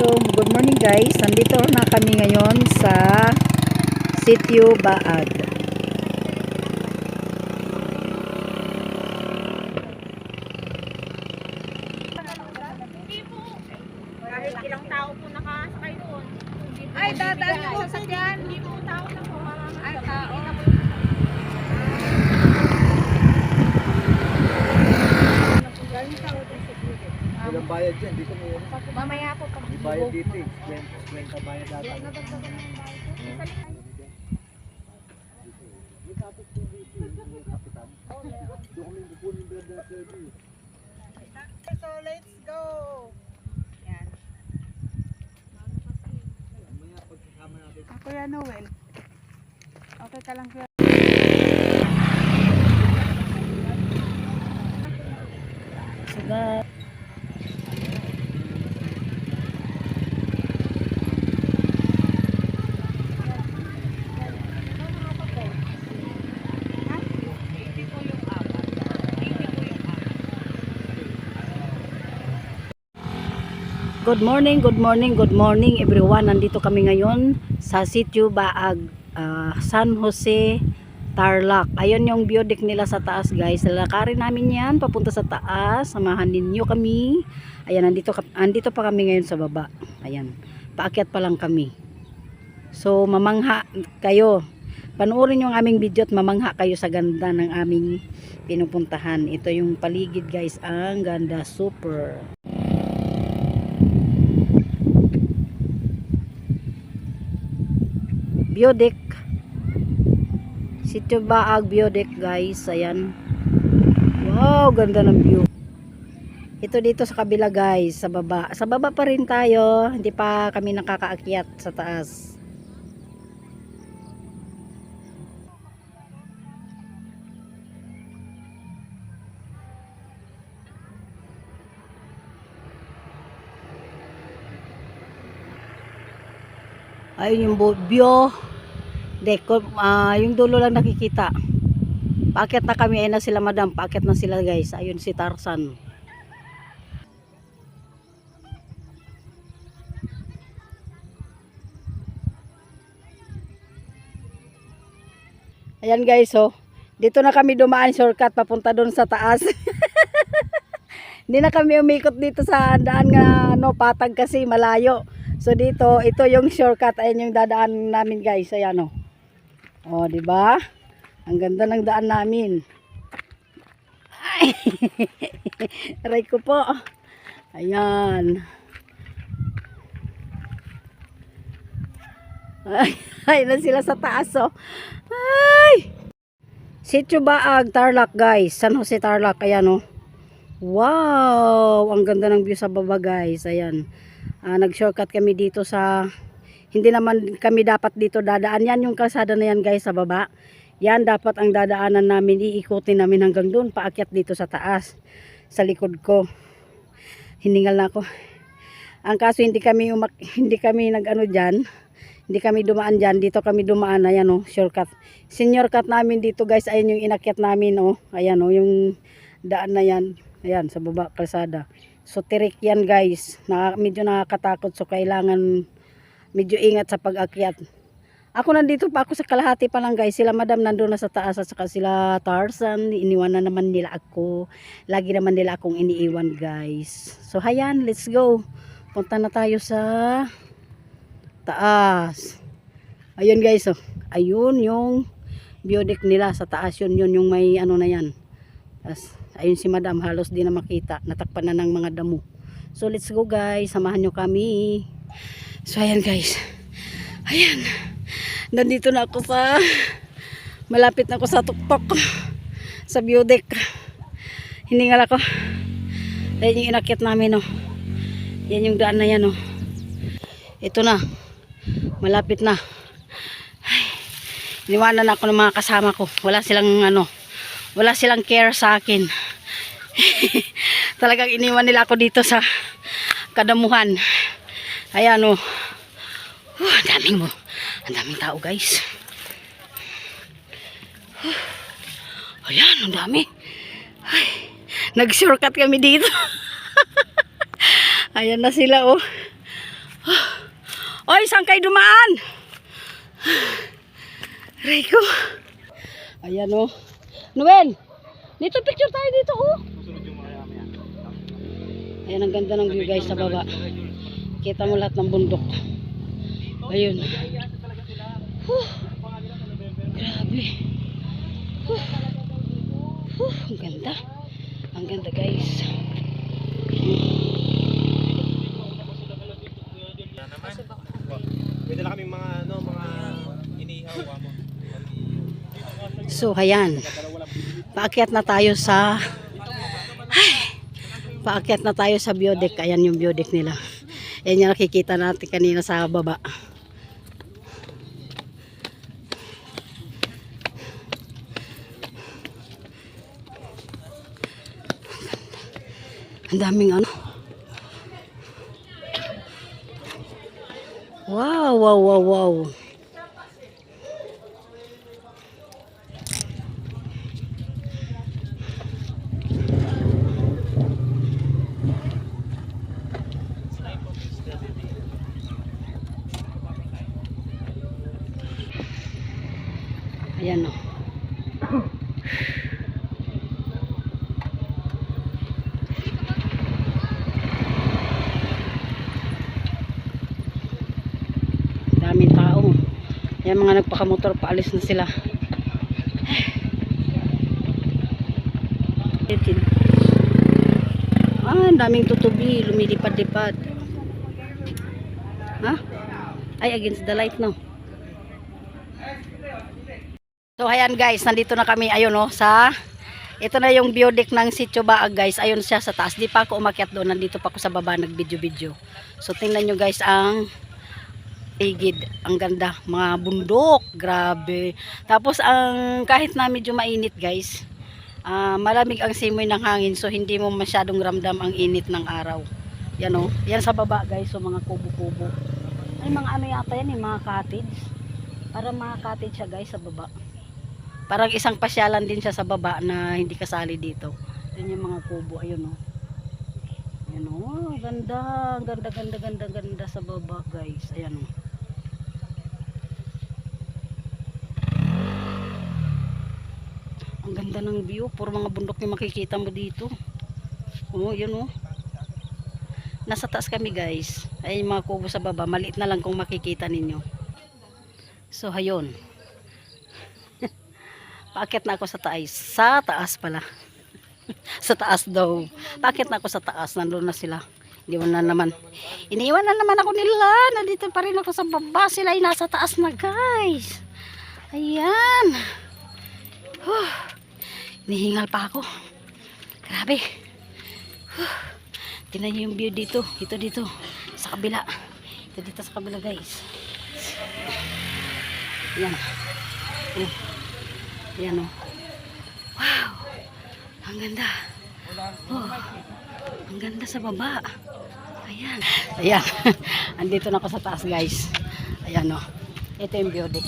So, good morning guys. Nandito na kami ngayon sa Sitio Baag. Kahit ilang tao po nakasakay doon. Ay, dadaan po- yung sasakyan. Hindi po tao na po. Ay, tao. Walang bayad dyan, dito may Mamaya po pag bayad dito eh. Kwenta, kwenta bayad data. So, let's go. Yan. Ako yan, Noel. Okay ka lang, Kuya. Good morning, good morning, good morning everyone. Nandito kami ngayon sa Sitio Baag, ah, San Jose, Tarlac. Ayun yung view deck nila sa taas guys. Lalakarin namin yan papunta sa taas. Samahan ninyo kami. Ayan, nandito, nandito pa kami ngayon sa baba. Ayan, paakyat pa lang kami. So, mamangha kayo. Panoorin yung aming video at mamangha kayo sa ganda ng aming pinupuntahan. Ito yung paligid guys. Ang ganda, super. Biodek. Sitio Baag Biodek guys. Ayan. Wow, ganda ng view. Ito dito sa kabila guys, sa baba. Sa baba pa rin tayo. Hindi pa kami nakakaakyat sa taas. Ayun yung view. Deko, ah, yung dulo lang nakikita. Paakyat na kami, ayun na sila madam. Paakyat na sila guys. Ayun si Tarzan. Ayan guys, oh. Dito na kami dumaan shortcut papunta doon sa taas. Hindi na kami umikot dito sa daan nga no, patag kasi malayo. So dito, ito yung shortcut ayan yung dadaan namin guys. Ayan oh. Oh, di ba? Ang ganda ng daan namin. Ay. Aray ko po. Ayan. Ay, na sila sa taas oh. Ay! Sitio Baag, Tarlac guys. San Jose Tarlac. Ayan oh. Wow! Ang ganda ng view sa baba guys. Ayan. Ah, nag-shortcut kami dito sa... Hindi naman kami dapat dito dadaan. Yan yung kalsada na yan guys sa baba. Yan dapat ang dadaanan namin. Iikutin namin hanggang doon. Paakyat dito sa taas. Sa likod ko. Hiningal na ako. Ang kaso hindi kami umak hindi kami nag-ano diyan. Hindi kami dumaan diyan. Dito kami dumaan. Ayan oh, shortcut. Senior cut namin dito guys. Ayan yung inakyat namin oh. Ayan oh, yung daan na yan. Ayan, sa baba kalsada. So tirik yan guys. Na, medyo nakakatakot. So kailangan medyo ingat sa pag-akyat. Ako nandito pa ako sa kalahati pa lang guys. Sila madam nandun na sa taas at saka sila Tarzan. Iniwan na naman nila ako. Lagi naman nila akong iniiwan guys. So hayan, let's go. Punta na tayo sa taas. Ayun guys oh. Ayun yung view deck nila sa taas. Yun yun yung may ano na yan. Tas, ayun si madam halos di na makita. Natakpan na ng mga damo. So let's go guys. Samahan nyo kami. So ayan guys. Ayan. Nandito na ako sa malapit na ako sa tuktok. Sa deck. Hiningal ako. Ayan yung inakyat namin oh. Yan yung daan na yan oh. Ito na. Malapit na. Ay, iniwanan ako ng mga kasama ko. Wala silang ano, wala silang care sa akin. Talagang iniwan nila ako dito sa kadamuhan. Ayan oh. Uh, ang daming mo. Ang daming tao guys. Ayan, ang dami. Ay, nag-shortcut kami dito. Ayan na sila oh. Oy, saan kayo dumaan? Rico. Ayan oh. Noel, dito picture tayo dito oh. Ayan ang ganda ng view guys sa baba. Kita mo lahat ng bundok. Ayun. Huh. Grabe. Huh. Huh. Ang ganda. Ang ganda guys. Pwede na kami mga, ano, mga inihaw mo. So, ayan. Paakyat na tayo sa... Ay, paakyat na tayo sa biodeck. Ayan yung biodeck nila. Ayan yung nakikita natin kanina sa baba. Ang daming ano. Wow, wow, wow, wow. Ayan o. Daming tao. Ayan mga nagpakamotor, paalis na sila. Ah, daming tutubi, lumilipad-lipad. Ha? Ay, against the light, no? So ayan guys, nandito na kami ayun oh sa ito na yung biodeck ng Sitio Baag guys. Ayun siya sa taas. Di pa ako umakyat doon, nandito pa ako sa baba nag-video-video. So tingnan nyo guys ang paligid. Ang ganda, mga bundok, grabe. Tapos ang kahit na medyo mainit guys, ah, malamig ang simoy ng hangin so hindi mo masyadong ramdam ang init ng araw. Yan oh. Yan sa baba guys, so mga kubo-kubo. Ay mga ano yata yan, eh, mga cottage. Para mga cottage siya guys sa baba. Parang isang pasyalan din siya sa baba na hindi kasali dito. Yan yung mga kubo. Ayun o. Oh. Ayan o. Oh, ganda. Ganda, ganda, ganda, ganda sa baba guys. Ayan o. Oh. Ang ganda ng view. Puro mga bundok yung makikita mo dito. Oo, oh, yun. Oh. Nasa taas kami guys. Yung mga kubo sa baba. Maliit na lang kung makikita ninyo. So, hayon. Paakyat na ako sa taas. Sa taas pala. sa taas daw. Paakyat na ako sa taas. Nandun na sila. Iniwan na naman. Iniwan na naman ako nila. Nandito pa rin ako sa baba. Sila ay nasa taas na guys. Ayan. Nihingal pa ako. Grabe. Huh. Tingnan niyo yung view dito. Ito dito. Sa kabila. Ito dito sa kabila guys. Ayan. Ayan. Ayan o. Wow! Ang ganda. Oh, ang ganda sa baba. Ayan. Ayan. Andito na ako sa taas guys. Ayan o. Ito yung biodeck.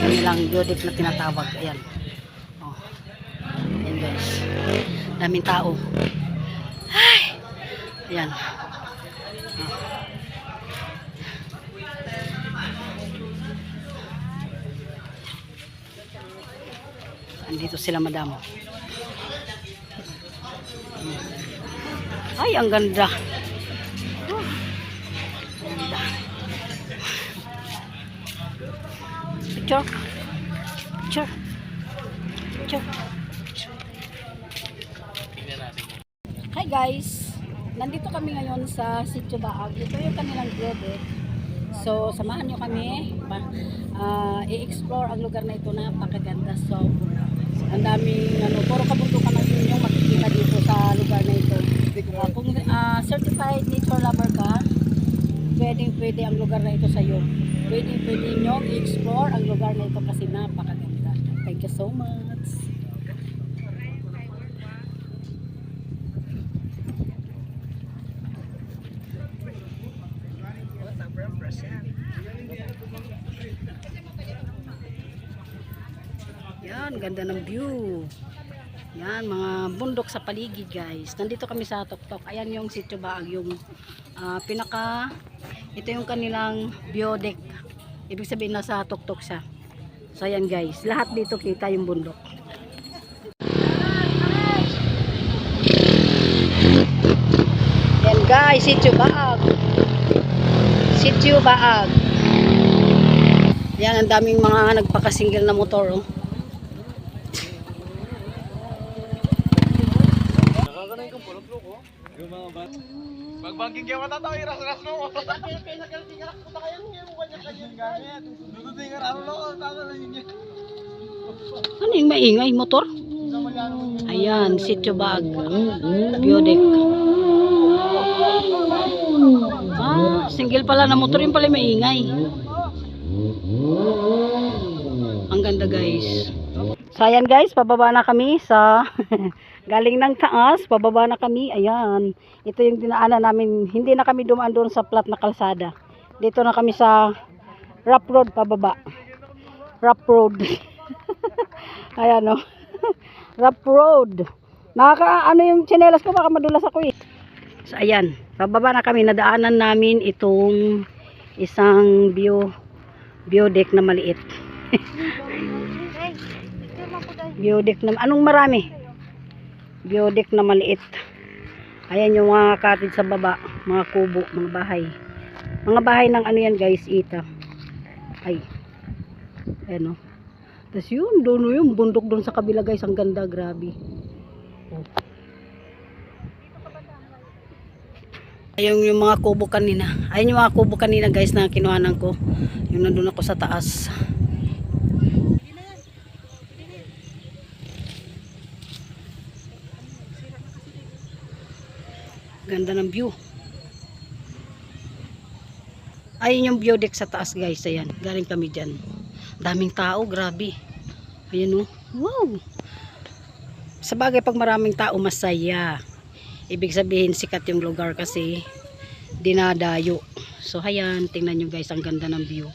Yan lang biodeck na tinatawag. Ayan. Oh. Guys. Daming tao. Ay! Ayan. Andito sila madam. Ay, ang ganda. Oh, ganda. Picture. Picture. Picture. Guys. Nandito kami ngayon sa Sitio Baag. Ito yung kanilang biodeck. So, samahan nyo kami. Ah, i-explore ang lugar na ito. Napakaganda. So, ang daming, ano, puro kabundukan ang inyong makikita dito sa lugar na ito. Ah, kung ah, certified nature lover ka, pwedeng pwede ang lugar na ito sa iyo. Pwede pwede nyo i-explore ang lugar na ito kasi napakaganda. Thank you so much. Yan, ganda ng view. Yan, mga bundok sa paligid guys. Nandito kami sa Toktok. Ayan yung sitio baag yung Ah, pinaka ito yung kanilang biodeck. Ibig sabihin nasa tuktok siya. So ayan guys, lahat dito kita yung bundok. Yan guys, sityo baag. Sityo baag. Yan, ang daming mga nagpakasingle na motor. Oh. Pagbangking kaya matataw, iras-ras no. Ano yung maingay? Motor? Ayan, sityo bag. Biodeck. Ah, single pala na motor yung pala yung maingay. Ang ganda guys. So ayan guys, pababa na kami sa galing ng taas, pababa na kami. Ayan. Ito yung dinaanan namin. Hindi na kami dumaan doon sa plat na kalsada. Dito na kami sa rough road pababa. Rough road. Ayan o. rough road. Nakaka, ano yung tsinelas ko, baka madulas ako eh. So, ayan. Pababa na kami. Nadaanan namin itong isang bio, biodeck na maliit. biodeck na, anong marami? Biodeck na maliit. Ayan yung mga cottage sa baba. Mga kubo, mga bahay. Mga bahay ng ano yan guys, ita. Ay. Ayan o. Tapos yun, doon yung bundok doon sa kabila guys, ang ganda, grabe. Oh. Ayun yung mga kubo kanina. Ayun yung mga kubo kanina guys na kinuhanan ko. Yung nandun ako sa taas. Ganda ng view. Ayun yung view deck sa taas guys. Ayan, galing kami dyan. Daming tao, grabe. Ayan o. Wow! Sa bagay pag maraming tao, masaya. Ibig sabihin, sikat yung lugar kasi dinadayo. So, ayan, tingnan nyo guys, ang ganda ng view.